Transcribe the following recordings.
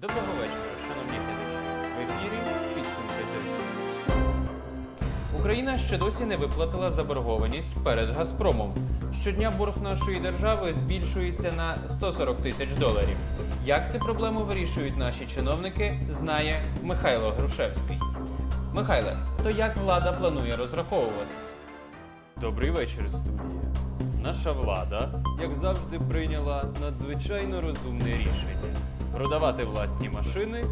Доброго вечора, шановні глядачі. В ефірі підсумки тижня. Україна ще досі не виплатила заборгованість перед Газпромом. Щодня борг нашої держави збільшується на 140 тисяч доларів. Як цю проблему вирішують наші чиновники, знає Михайло Грушевський. Михайле, то як влада планує розраховуватись? Добрий вечір, студія. Наша влада, як завжди, прийняла надзвичайно розумне рішення продавати власні машини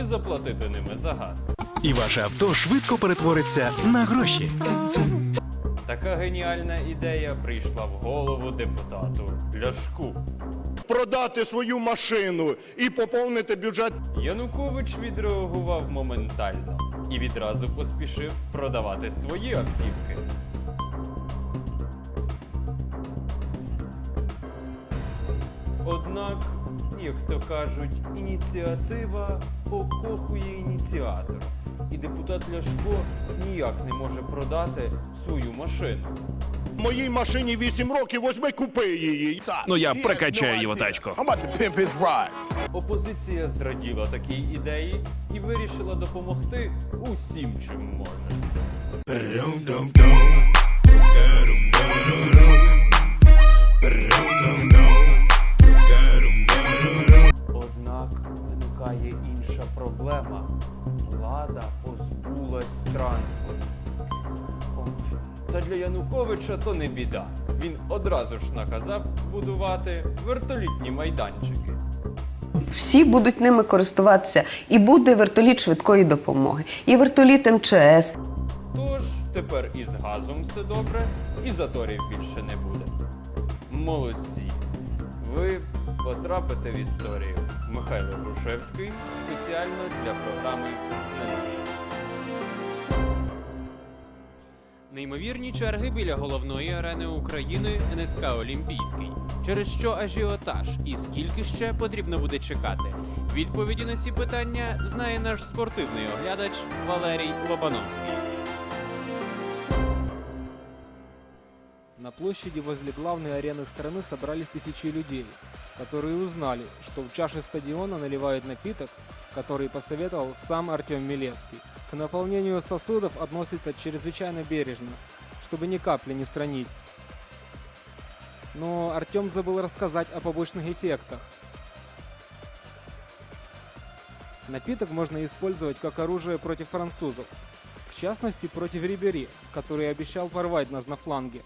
і заплатити ними за газ. І ваше авто швидко перетвориться на гроші. Така геніальна ідея прийшла в голову депутату Ляшку. продати свою машину і поповнити бюджет. Янукович відреагував моментально і відразу поспішив продавати свої автівки. Однак, як то кажуть, ініціатива покохує ініціатора. І депутат Ляшко ніяк не може продати свою машину. Моїй машині 8 років, возьми купи її. Ну я прокачаю його тачку. Опозиція зраділа такій ідеї і вирішила допомогти усім, чим може. Ой, Та для Януковича то не біда. Він одразу ж наказав будувати вертолітні майданчики. Всі будуть ними користуватися, і буде вертоліт швидкої допомоги, і вертоліт МЧС. Тож тепер із газом все добре, і заторів більше не буде. Молодці! Ви потрапите в історію. Михайло Грушевський спеціально для програми Неймовірні черги біля головної арени України НСК Олімпійський. Через що ажіотаж і скільки ще потрібно буде чекати? Відповіді на ці питання знає наш спортивний оглядач Валерій Лобановський. На площади возле главной арены страны собрались тысячи людей, которые узнали, что в чаше стадиона наливают напиток, который посоветовал сам Артем Милевский. К наполнению сосудов относится чрезвычайно бережно, чтобы ни капли не странить. Но Артем забыл рассказать о побочных эффектах. Напиток можно использовать как оружие против французов, в частности против Рибери, который обещал порвать нас на фланге.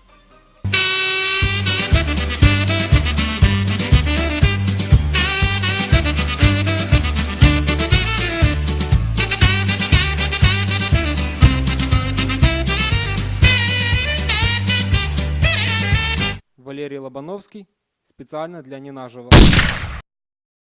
Валерий Лобановский специально для Ненажева.